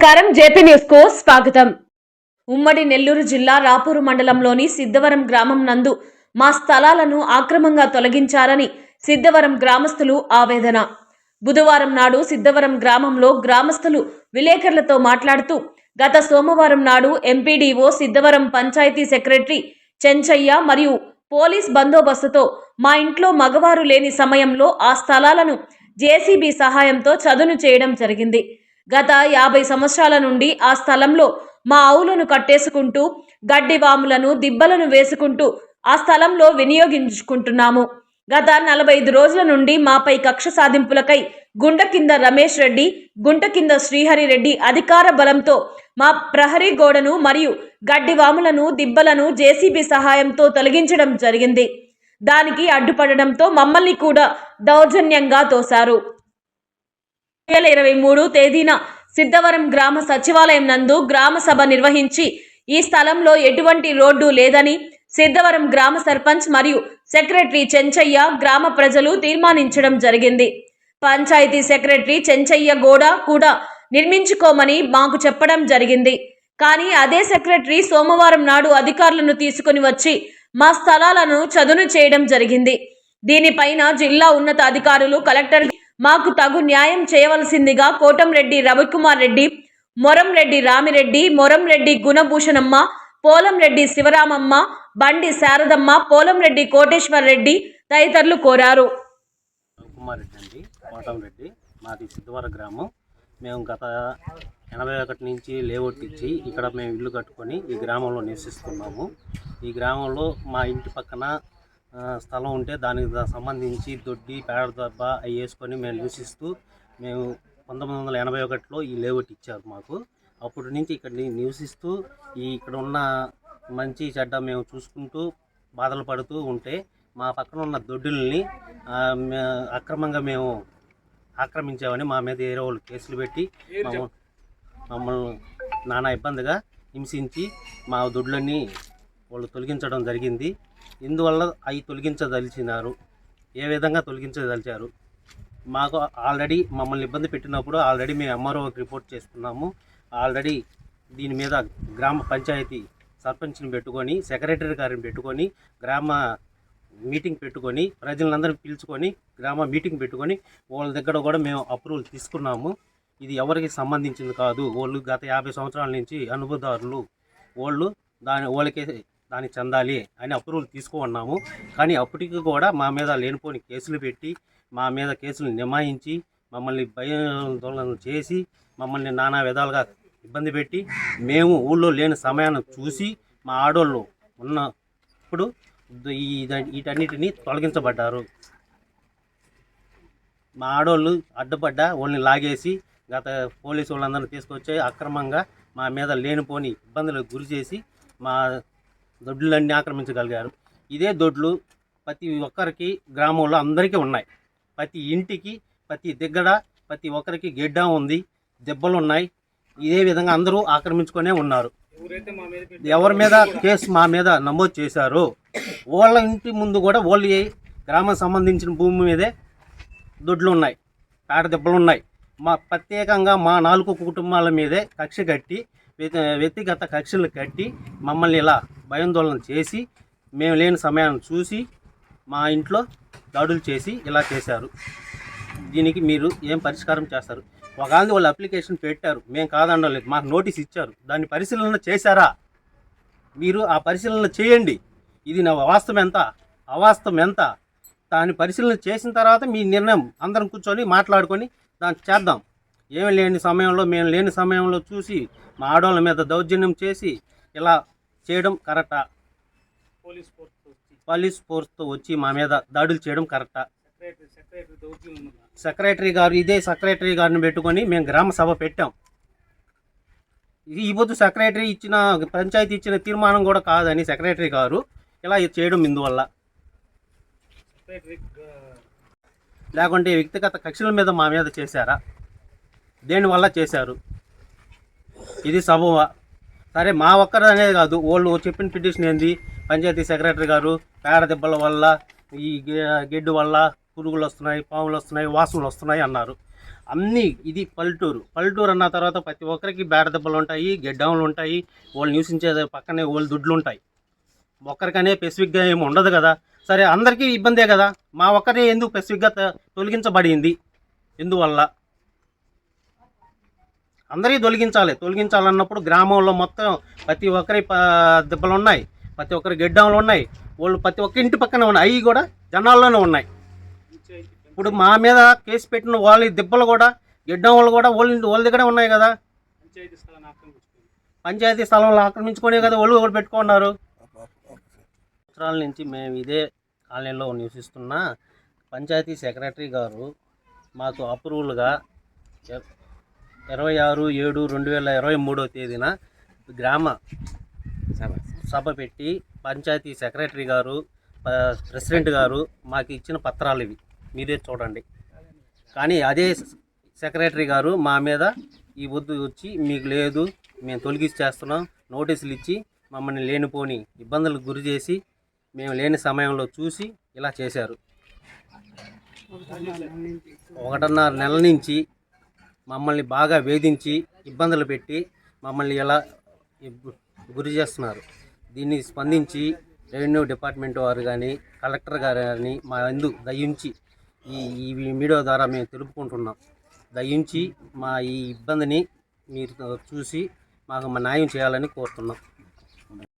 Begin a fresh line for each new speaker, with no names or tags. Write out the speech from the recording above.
నమస్కారం. జేపీ న్యూస్కు స్వాగతం. ఉమ్మడి నెల్లూరు జిల్లా రాపూరు మండలంలోని సిద్ధవరం గ్రామం నందు మా స్థలాలను ఆక్రమంగా తొలగించారని సిద్ధవరం గ్రామస్తులు ఆవేదన. బుధవారం నాడు సిద్ధవరం గ్రామంలో గ్రామస్తులు విలేకరులతో మాట్లాడుతూ గత సోమవారం నాడు ఎంపీడీఓ సిద్ధవరం పంచాయతీ సెక్రటరీ చెంచయ్య మరియు పోలీస్ బందోబస్తుతో మా ఇంట్లో మగవారు లేని సమయంలో ఆ స్థలాలను జేసీబీ సహాయంతో చదును చేయడం జరిగింది. గత యాభై సంవత్సరాల నుండి ఆ స్థలంలో మా ఆవులను కట్టేసుకుంటూ గడ్డి వాములను దిబ్బలను వేసుకుంటూ ఆ స్థలంలో వినియోగించుకుంటున్నాము. గత నలభై ఐదు రోజుల నుండి మాపై కక్ష సాధింపులకై గుండ కింద రమేష్ రెడ్డి గుంట కింద శ్రీహరి రెడ్డి అధికార బలంతో మా ప్రహరీ గోడను మరియు గడ్డి వాములను దిబ్బలను జేసీబీ సహాయంతో తొలగించడం జరిగింది. దానికి అడ్డుపడడంతో మమ్మల్ని కూడా దౌర్జన్యంగా తోశారు. వేల ఇరవై మూడు తేదీన సిద్ధవరం గ్రామ సచివాలయం నందు గ్రామ సభ నిర్వహించి ఈ స్థలంలో ఎటువంటి రోడ్డు లేదని సిద్ధవరం గ్రామ సర్పంచ్ మరియు సెక్రటరీ చెంచయ్య గ్రామ ప్రజలు తీర్మానించడం జరిగింది. పంచాయతీ సెక్రటరీ చెంచయ్య గోడ కూడా నిర్మించుకోమని మాకు చెప్పడం జరిగింది. కానీ అదే సెక్రటరీ సోమవారం నాడు అధికారులను తీసుకుని వచ్చి మా స్థలాలను చదును చేయడం జరిగింది. దీనిపైన జిల్లా ఉన్నత అధికారులు కలెక్టర్ మాకు తగు న్యాయం చేయవలసిందిగా కోటంరెడ్డి రవికుమార్ రెడ్డి మొరంరెడ్డి రామిరెడ్డి మొరంరెడ్డి గుణభూషణమ్మ పోలంరెడ్డి శివరామమ్మ బండి శారదమ్మ పోలంరెడ్డి కోటేశ్వర్ రెడ్డి తదితరులు కోరారు.
కుమార్ రెడ్డి అండి కోటంరెడ్డి. మాది సిద్ధవర గ్రామం. మేము గత ఎనభై ఒకటి నుంచి లేఅవుట్ ఇచ్చి ఇక్కడ మేము ఇల్లు కట్టుకొని ఈ గ్రామంలో నివసిస్తున్నాము. ఈ గ్రామంలో మా ఇంటి పక్కన స్థలం ఉంటే దానికి సంబంధించి దొడ్డి పేడ దెబ్బ అవి వేసుకొని మేము నివసిస్తూ మేము పంతొమ్మిది వందల ఎనభై ఒకటిలో ఈ లేఅవుట్ ఇచ్చారు మాకు. అప్పటి నుంచి ఇక్కడ నివసిస్తూ ఈ ఇక్కడ ఉన్న మంచి చెడ్డ మేము చూసుకుంటూ బాధలు పడుతూ ఉంటే మా పక్కన ఉన్న దొడ్డుల్ని మే- అక్రమంగా మేము ఆక్రమించామని మా మీద వేరే వాళ్ళు కేసులు పెట్టి మమ్మల్ని నానా ఇబ్బందిగా హింసించి మా దొడ్లన్నీ వాళ్ళు తొలగించడం జరిగింది. ఇందువల్ల అవి తొలగించదలిచినారు. ఏ విధంగా తొలగించదలిచారు? మాకు ఆల్రెడీ మమ్మల్ని ఇబ్బంది పెట్టినప్పుడు ఆల్రెడీ మేము ఎంఆర్ఓకి రిపోర్ట్ చేసుకున్నాము ఆల్రెడీ దీని మీద గ్రామ పంచాయతీ సర్పంచ్ని పెట్టుకొని సెక్రటరీ గారిని పెట్టుకొని గ్రామ మీటింగ్ పెట్టుకొని ప్రజలందరినీ పిలుచుకొని గ్రామ మీటింగ్ పెట్టుకొని వాళ్ళ దగ్గర కూడా మేము అప్రూవల్ తీసుకున్నాము. ఇది ఎవరికి సంబంధించింది కాదు. వాళ్ళు గత యాభై సంవత్సరాల నుంచి అనుభవదారులు. వాళ్ళు దాని వాళ్ళకి దాన్ని చెందాలి అని అప్రూవల్ తీసుకున్నాము కానీ అప్పటికి కూడా మా మీద లేనిపోని కేసులు పెట్టి మా మీద కేసులు నిమాయించి మమ్మల్ని భయాందోళన చేసి మమ్మల్ని నానా విధాలుగా ఇబ్బంది పెట్టి మేము ఊళ్ళో లేని సమయాన్ని చూసి మా ఆడోళ్ళు ఉన్నప్పుడు వీటన్నిటిని తొలగించబడ్డారు. మా ఆడోళ్ళు అడ్డుపడ్డ వాళ్ళని లాగేసి గత పోలీసు వాళ్ళందరినీ తీసుకొచ్చి అక్రమంగా మా మీద లేనిపోని ఇబ్బందులకు గురి చేసి మా దొడ్లన్నీ ఆక్రమించగలిగారు. ఇదే దొడ్లు ప్రతి ఒక్కరికి గ్రామంలో అందరికీ ఉన్నాయి. ప్రతి ఇంటికి ప్రతి దగ్గర ప్రతి ఒక్కరికి గెడ్డ ఉంది దెబ్బలు ఉన్నాయి. ఇదే విధంగా అందరూ ఆక్రమించుకొనే ఉన్నారు. ఎవరి మీద కేసు మా మీద నమోదు చేశారో వాళ్ళ ఇంటి ముందు కూడా వాళ్ళు గ్రామం సంబంధించిన భూమి మీదే దొడ్లు ఉన్నాయి పేడ దెబ్బలు ఉన్నాయి. మా ప్రత్యేకంగా మా నాలుగు కుటుంబాల మీదే కక్ష కట్టి వ్యక్తిగత కక్షలు కట్టి మమ్మల్ని ఇలా భయాందోళన చేసి మేము లేని సమయాన్ని చూసి మా ఇంట్లో దాడులు చేసి ఇలా చేశారు. దీనికి మీరు ఏం పరిష్కారం చేస్తారు? ఒకవేళ వాళ్ళు అప్లికేషన్ పెట్టారు. మేము కాదనడం లేదు మాకు నోటీస్ ఇచ్చారు. దాన్ని పరిశీలన చేశారా? మీరు ఆ పరిశీలన చేయండి. ఇది నా వాస్తవం ఎంత? అవాస్తవం ఎంత? దాన్ని పరిశీలన చేసిన తర్వాత మీ నిర్ణయం అందరం కూర్చొని మాట్లాడుకొని దాన్ని చేద్దాం. ఏమి లేని సమయంలో మేము లేని సమయంలో చూసి మా ఆడవాళ్ళ మీద దౌర్జన్యం చేసి ఇలా చేయడం కరెక్టా? పోలీస్ ఫోర్స్తో వచ్చి మా మీద దాడులు చేయడం కరెక్టా? సెక్రటరీ గారు ఇదే సెక్రటరీ గారిని పెట్టుకొని మేము గ్రామ సభ పెట్టాం. ఇది ఈ పొద్దు సెక్రటరీ ఇచ్చిన పంచాయతీ ఇచ్చిన తీర్మానం కూడా కాదని సెక్రటరీ గారు ఇలా చేయడం ఇందువల్ల. లేకుంటే వ్యక్తిగత కక్షల మీద మా మీద చేశారా? దేనివల్ల చేశారు? ఇది సబవ సరే మా ఒక్కరు అనేది కాదు. వాళ్ళు చెప్పిన పిటిషన్ ఏంది? పంచాయతీ సెక్రటరీ గారు పేడ దెబ్బల వల్ల ఈ గెడ్డు వల్ల పురుగులు వస్తున్నాయి పాములు వస్తున్నాయి వాసనలు వస్తున్నాయి అన్నారు. అన్నీ ఇది పల్లెటూరు. పల్లెటూరు అన్న తర్వాత ప్రతి ఒక్కరికి బేడ దెబ్బలు ఉంటాయి గెడ్డాములు ఉంటాయి వాళ్ళు నివసించే పక్కనే వాళ్ళు దుడ్లు ఉంటాయి. ఒక్కరికనే స్పెసిఫిక్గా ఏమి ఉండదు కదా. సరే అందరికీ ఇబ్బందే కదా. మా ఒక్కరే ఎందుకు స్పెసిఫిక్గా తొలగించబడింది? ఎందువల్ల? అందరికీ తొలగించాలి. తొలగించాలన్నప్పుడు గ్రామంలో మొత్తం ప్రతి ఒక్కరి దెబ్బలు ఉన్నాయి. ప్రతి ఒక్కరి గెడ్డాములు ఉన్నాయి. వాళ్ళు ప్రతి ఒక్క ఇంటి పక్కన ఉన్నాయి. అవి కూడా జనాల్లోనే ఉన్నాయి. ఇప్పుడు మా మీద కేసు పెట్టిన వాళ్ళ దెబ్బలు కూడా గిడ్డంలు కూడా వాళ్ళ వాళ్ళ దగ్గరే ఉన్నాయి కదా. పంచాయతీ స్థలంలో ఆక్రమించుకునే కదా వాళ్ళు కూడా పెట్టుకున్నారు సంవత్సరాల నుంచి మేము ఇదే కాలనీలో నివసిస్తున్న పంచాయతీ సెక్రటరీ గారు మాకు అప్రూవల్గా ఇరవై ఆరు ఏడు రెండు వేల ఇరవై మూడో తేదీన గ్రామ సభ పెట్టి పంచాయతీ సెక్రటరీ గారు ప్రెసిడెంట్ గారు మాకు ఇచ్చిన పత్రాలు ఇవి. మీరే చూడండి. కానీ అదే సెక్రటరీ గారు మా మీద ఈ వద్దు వచ్చి మీకు లేదు మేము తొలగించేస్తున్నాం నోటీసులు ఇచ్చి మమ్మల్ని లేనిపోని ఇబ్బందులకు గురి చేసి మేము లేని సమయంలో చూసి ఇలా చేశారు. ఒకటిన్నర నెల నుంచి మమ్మల్ని బాగా వేధించి ఇబ్బందులు పెట్టి మమ్మల్ని ఎలా గురి చేస్తున్నారు. దీన్ని స్పందించి రెవెన్యూ డిపార్ట్మెంట్ వారు కానీ కలెక్టర్ గారు కానీ మా ఎందు దయించి ఈ ఈ మీడియా ద్వారా మేము తెలుపుకుంటున్నాం. దయించి మా ఈ ఇబ్బందిని మీరు చూసి మాకు మా న్యాయం చేయాలని కోరుతున్నాం.